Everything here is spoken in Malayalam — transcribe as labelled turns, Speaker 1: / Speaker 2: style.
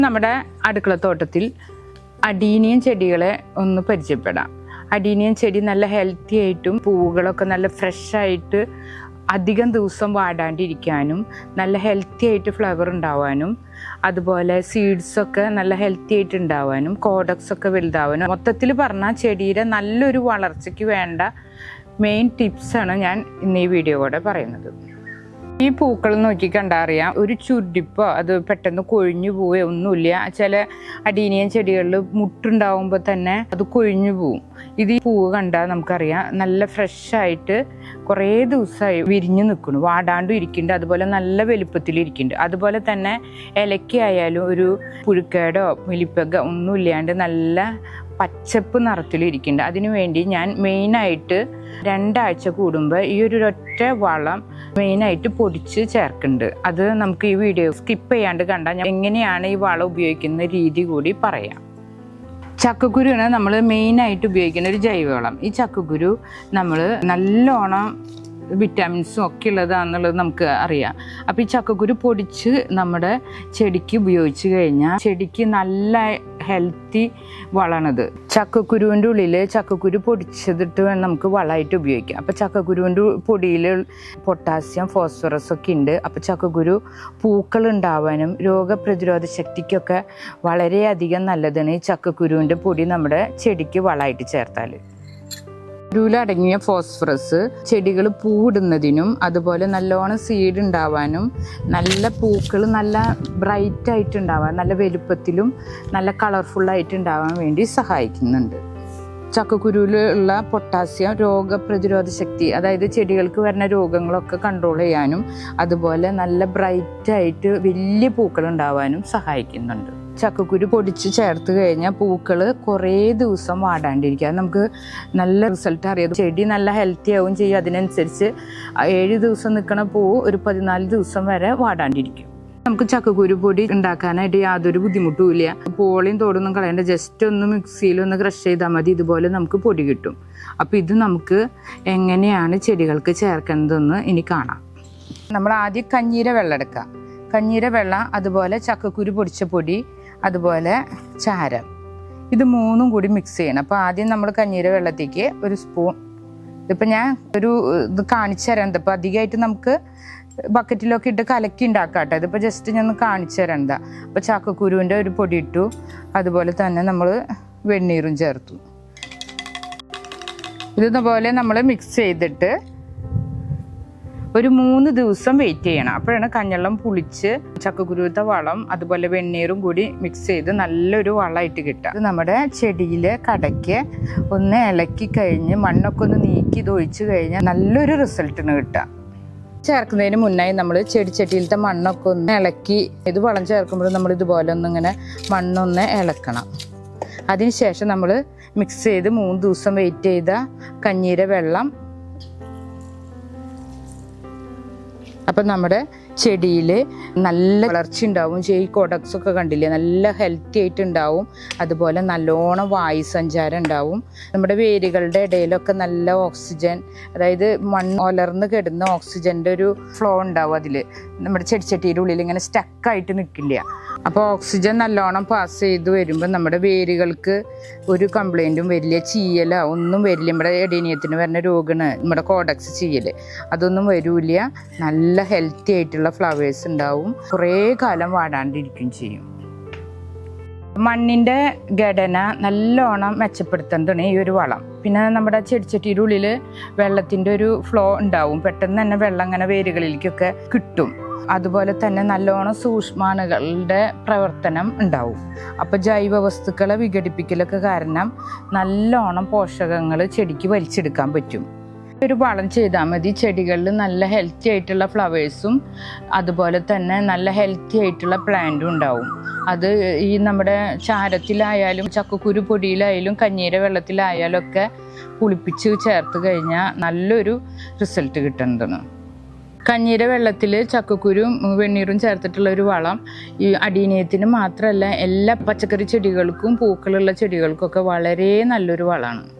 Speaker 1: നമ്മുടെ അടുക്കളത്തോട്ടത്തിൽ അടീനിയൻ ചെടികളെ ഒന്ന് പരിചയപ്പെടാം. അടീനിയൻ ചെടി നല്ല ഹെൽത്തി ആയിട്ടും പൂവുകളൊക്കെ നല്ല ഫ്രഷായിട്ട് അധികം ദിവസം വാടാണ്ടിരിക്കാനും നല്ല ഹെൽത്തി ആയിട്ട് ഫ്ലവർ ഉണ്ടാവാനും അതുപോലെ സീഡ്സൊക്കെ നല്ല ഹെൽത്തി ആയിട്ട് ഉണ്ടാവാനും കോഡക്സൊക്കെ വലുതാവാനും. മൊത്തത്തിൽ പറഞ്ഞാൽ ചെടിയുടെ നല്ലൊരു വളർച്ചയ്ക്ക് വേണ്ട മെയിൻ ടിപ്സാണ് ഞാൻ ഇന്ന് ഈ വീഡിയോ കൂടെ പറയുന്നത്. ഈ പൂക്കൾ നോക്കിക്കണ്ടാ അറിയാം. ഒരു ചുരുടിപ്പോ. അത് പെട്ടെന്ന് കൊഴിഞ്ഞു പോവുകയോ ഒന്നുമില്ല. ചില അടീനിയൻ ചെടികളിൽ മുട്ടുണ്ടാവുമ്പോൾ തന്നെ അത് കൊഴിഞ്ഞു പോവും. ഇത് ഈ പൂവ് കണ്ടാൽ നമുക്കറിയാം. നല്ല ഫ്രഷായിട്ട് കുറേ ദിവസമായി വിരിഞ്ഞു നിൽക്കുന്നു വാടാണ്ടും ഇരിക്കുന്നുണ്ട്. അതുപോലെ നല്ല വലുപ്പത്തിൽ ഇരിക്കുന്നുണ്ട്. അതുപോലെ തന്നെ ഇലയ്ക്കായാലും ഒരു പുഴുക്കേടോ മിലിപ്പക ഒന്നും ഇല്ലാണ്ട് നല്ല പച്ചപ്പ് നിറത്തിൽ ഇരിക്കുന്നുണ്ട്. അതിനു വേണ്ടി ഞാൻ മെയിനായിട്ട് രണ്ടാഴ്ച കൂടുമ്പോൾ ഈ ഒരു ഒറ്റ വളം മെയിനായിട്ട് പൊടിച്ച് ചേർക്കുന്നുണ്ട്. അത് നമുക്ക് ഈ വീഡിയോ സ്കിപ്പ് ചെയ്യാണ്ട് കണ്ടാൽ ഞാൻ എങ്ങനെയാണ് ഈ വളം ഉപയോഗിക്കുന്ന രീതി കൂടി പറയാം. ചക്കക്കുരുവിന് നമ്മൾ മെയിനായിട്ട് ഉപയോഗിക്കുന്ന ഒരു ജൈവവളം. ഈ ചക്കക്കുരു നമ്മൾ നല്ലോണം വിറ്റാമിൻസും ഒക്കെ ഉള്ളതാണെന്നുള്ളത് നമുക്ക് അറിയാം. അപ്പോൾ ഈ ചക്കക്കുരു പൊടിച്ച് നമ്മുടെ ചെടിക്ക് ഉപയോഗിച്ച് കഴിഞ്ഞാൽ ചെടിക്ക് നല്ല ഹെൽത്തി വളമാണിത് ചക്കക്കുരുവിന്റെ ഉള്ളിൽ ചക്കക്കുരു പൊടിച്ചതിട്ട് വേണം നമുക്ക് വളമായിട്ട് ഉപയോഗിക്കാം. അപ്പോൾ ചക്കക്കുരുവിന്റെ പൊടിയിൽ പൊട്ടാസ്യം ഫോസ്ഫറസ് ഒക്കെ ഉണ്ട്. അപ്പോൾ ചക്കക്കുരു പൂക്കൾ ഉണ്ടാവാനും രോഗപ്രതിരോധ ശക്തിക്കൊക്കെ വളരെയധികം നല്ലതാണ് ഈ ചക്കക്കുരുവിന്റെ പൊടി നമ്മുടെ ചെടിക്ക് വളമായിട്ട് ചേർത്താൽ അടങ്ങിയ ഫോസ്ഫറസ് ചെടികൾ പൂവിടുന്നതിനും അതുപോലെ നല്ലോണം സീഡ് ഉണ്ടാവാനും നല്ല പൂക്കൾ നല്ല ബ്രൈറ്റ് ആയിട്ടുണ്ടാവാൻ നല്ല വലുപ്പത്തിലും നല്ല കളർഫുള്ളായിട്ടുണ്ടാവാൻ വേണ്ടി സഹായിക്കുന്നുണ്ട്. ചക്കക്കുരുവിൽ ഉള്ള പൊട്ടാസ്യം രോഗപ്രതിരോധ ശക്തി അതായത് ചെടികൾക്ക് വരുന്ന രോഗങ്ങളൊക്കെ കൺട്രോൾ ചെയ്യാനും അതുപോലെ നല്ല ബ്രൈറ്റായിട്ട് വലിയ പൂക്കൾ ഉണ്ടാവാനും സഹായിക്കുന്നുണ്ട്. ചക്കക്കുരു പൊടിച്ച് ചേർത്ത് കഴിഞ്ഞാൽ പൂക്കൾ കുറേ ദിവസം വാടാണ്ടിരിക്കുക നമുക്ക് നല്ല റിസൾട്ട് അറിയാം. ചെടി നല്ല ഹെൽത്തി ആവും ചെയ്യും. അതിനനുസരിച്ച് ഏഴ് ദിവസം നിൽക്കുന്ന പൂ ഒരു പതിനാല് ദിവസം വരെ വാടാണ്ടിരിക്കും. നമുക്ക് ചക്കക്കുരു പൊടി ഉണ്ടാക്കാനായിട്ട് യാതൊരു ബുദ്ധിമുട്ടും ഇല്ല. പോളിയും തോടൊന്നും കളയണ്ട. ജസ്റ്റ് ഒന്ന് മിക്സിയിൽ ഒന്ന് ക്രഷ് ചെയ്താൽ മതി. ഇതുപോലെ നമുക്ക് പൊടി കിട്ടും. അപ്പോൾ ഇത് നമുക്ക് എങ്ങനെയാണ് ചെടികൾക്ക് ചേർക്കേണ്ടതെന്ന് ഇനി കാണാം. നമ്മൾ ആദ്യം കഞ്ഞീര വെള്ളം എടുക്കുക. കഞ്ഞീര വെള്ളം അതുപോലെ ചക്കക്കുരു പൊടിച്ച പൊടി അതുപോലെ ചാരം. ഇത് മൂന്നും കൂടി മിക്സ് ചെയ്യണം. അപ്പോൾ ആദ്യം നമ്മൾ കഞ്ഞീര വെള്ളത്തേക്ക് ഒരു സ്പൂൺ ഇതിപ്പോൾ ഞാൻ ഒരു ഇത് കാണിച്ചു തരാം. ഇതിപ്പോൾ അധികമായിട്ട് നമുക്ക് ബക്കറ്റിലൊക്കെ ഇട്ട് കലക്കി ഉണ്ടാക്കാം കേട്ടോ ഇതിപ്പോൾ ജസ്റ്റ് ഞാൻ കാണിച്ചു തരണ്ട അപ്പോൾ ചക്കക്കുരുവിന്റെ ഒരു പൊടി ഇട്ടു അതുപോലെ തന്നെ നമ്മൾ വെണ്ണീറും ചേർത്തു. ഇതുപോലെ നമ്മൾ മിക്സ് ചെയ്തിട്ട് ഒരു മൂന്ന് ദിവസം വെയിറ്റ് ചെയ്യണം. അപ്പോഴാണ് കഞ്ഞെള്ളം പുളിച്ച് ചക്കക്കുരുത്ത വളം അതുപോലെ വെണ്ണീറും കൂടി മിക്സ് ചെയ്ത് നല്ലൊരു വളമായിട്ട് കിട്ടുക. ഇത് നമ്മുടെ ചെടിയിൽ കടയ്ക്ക് ഒന്ന് ഇളക്കി കഴിഞ്ഞ് മണ്ണൊക്കെ ഒന്ന് നീക്കി ഇത് ഒഴിച്ചു കഴിഞ്ഞാൽ നല്ലൊരു റിസൾട്ടിന് കിട്ടുക. ചേർക്കുന്നതിന് മുന്നായി നമ്മൾ ചെടിച്ചട്ടിയിലത്തെ മണ്ണൊക്കെ ഒന്ന് ഇളക്കി ഇത് വളം ചേർക്കുമ്പോൾ നമ്മൾ ഇതുപോലെ ഒന്ന് ഇങ്ങനെ മണ്ണൊന്ന് ഇളക്കണം. അതിനുശേഷം നമ്മൾ മിക്സ് ചെയ്ത് മൂന്ന് ദിവസം വെയിറ്റ് ചെയ്ത കഞ്ഞീര വെള്ളം. അപ്പം നമ്മുടെ ചെടിയിൽ നല്ല വളർച്ച ഉണ്ടാവും. ഈ കൊടക്സ് ഒക്കെ കണ്ടില്ലേ? നല്ല ഹെൽത്തി ആയിട്ട് ഉണ്ടാവും. അതുപോലെ നല്ലോണം വായു സഞ്ചാരം ഉണ്ടാവും. നമ്മുടെ വേരുകളുടെ ഇടയിലൊക്കെ നല്ല ഓക്സിജൻ അതായത് മണ്ണ് ഒലർന്ന് കിടന്ന ഓക്സിജന്റെ ഒരു ഫ്ലോ ഉണ്ടാവും അതിൽ നമ്മുടെ ചെടിച്ചട്ടിയുടെ ഉള്ളിൽ ഇങ്ങനെ സ്റ്റക്കായിട്ട് നിൽക്കില്ല അപ്പോൾ ഓക്സിജൻ നല്ലോണം പാസ് ചെയ്ത് വരുമ്പോൾ നമ്മുടെ വേരുകൾക്ക് ഒരു കംപ്ലൈന്റും വരില്ല. ചീയല ഒന്നും വരില്ല. നമ്മുടെ എടീനിയത്തിന് വരുന്ന രോഗമാണ് നമ്മുടെ കോഡക്സ് ചീയൽ അതൊന്നും വരില്ല. നല്ല ഹെൽത്തി ആയിട്ടുള്ള ഫ്ലവേഴ്സ് ഉണ്ടാവും. കുറേ കാലം വാടാണ്ടിരിക്കും ചെയ്യും. മണ്ണിന്റെ ഘടന നല്ലോണം മെച്ചപ്പെടുത്തേണ്ടതാണ് ഈ ഒരു വളം. പിന്നെ നമ്മുടെ ചെടിച്ചട്ടിയുടെ ഉള്ളിൽ വെള്ളത്തിന്റെ ഒരു ഫ്ലോ ഉണ്ടാവും. പെട്ടെന്ന് തന്നെ വെള്ളം അങ്ങനെ വേരുകളിലേക്കൊക്കെ കിട്ടും. അതുപോലെ തന്നെ നല്ലോണം സൂക്ഷ്മാണുകളുടെ പ്രവർത്തനം ഉണ്ടാവും. അപ്പോൾ ജൈവ വസ്തുക്കളെ വിഘടിപ്പിക്കലൊക്കെ കാരണം നല്ലോണം പോഷകങ്ങൾ ചെടിക്ക് വലിച്ചെടുക്കാൻ പറ്റും. ഒരു വളം ചെയ്താൽ മതി. ചെടികളിൽ നല്ല ഹെൽത്തി ആയിട്ടുള്ള ഫ്ലവേഴ്സും അതുപോലെ തന്നെ നല്ല ഹെൽത്തി ആയിട്ടുള്ള പ്ലാന്റും ഉണ്ടാവും. അത് ഈ നമ്മുടെ ചാരത്തിലായാലും ചക്കക്കുരു പൊടിയിലായാലും കഞ്ഞീര വെള്ളത്തിലായാലും ഒക്കെ പുളിപ്പിച്ച് ചേർത്ത് കഴിഞ്ഞാൽ നല്ലൊരു റിസൾട്ട് കിട്ടുന്നതാണ്. കഞ്ഞീര വെള്ളത്തിൽ ചക്കക്കുരും വെണ്ണീറും ചേർത്തിട്ടുള്ള ഒരു വളം ഈ അടീനയത്തിന് മാത്രമല്ല എല്ലാ പച്ചക്കറി ചെടികൾക്കും പൂക്കളുള്ള ചെടികൾക്കൊക്കെ വളരെ നല്ലൊരു വളമാണ്.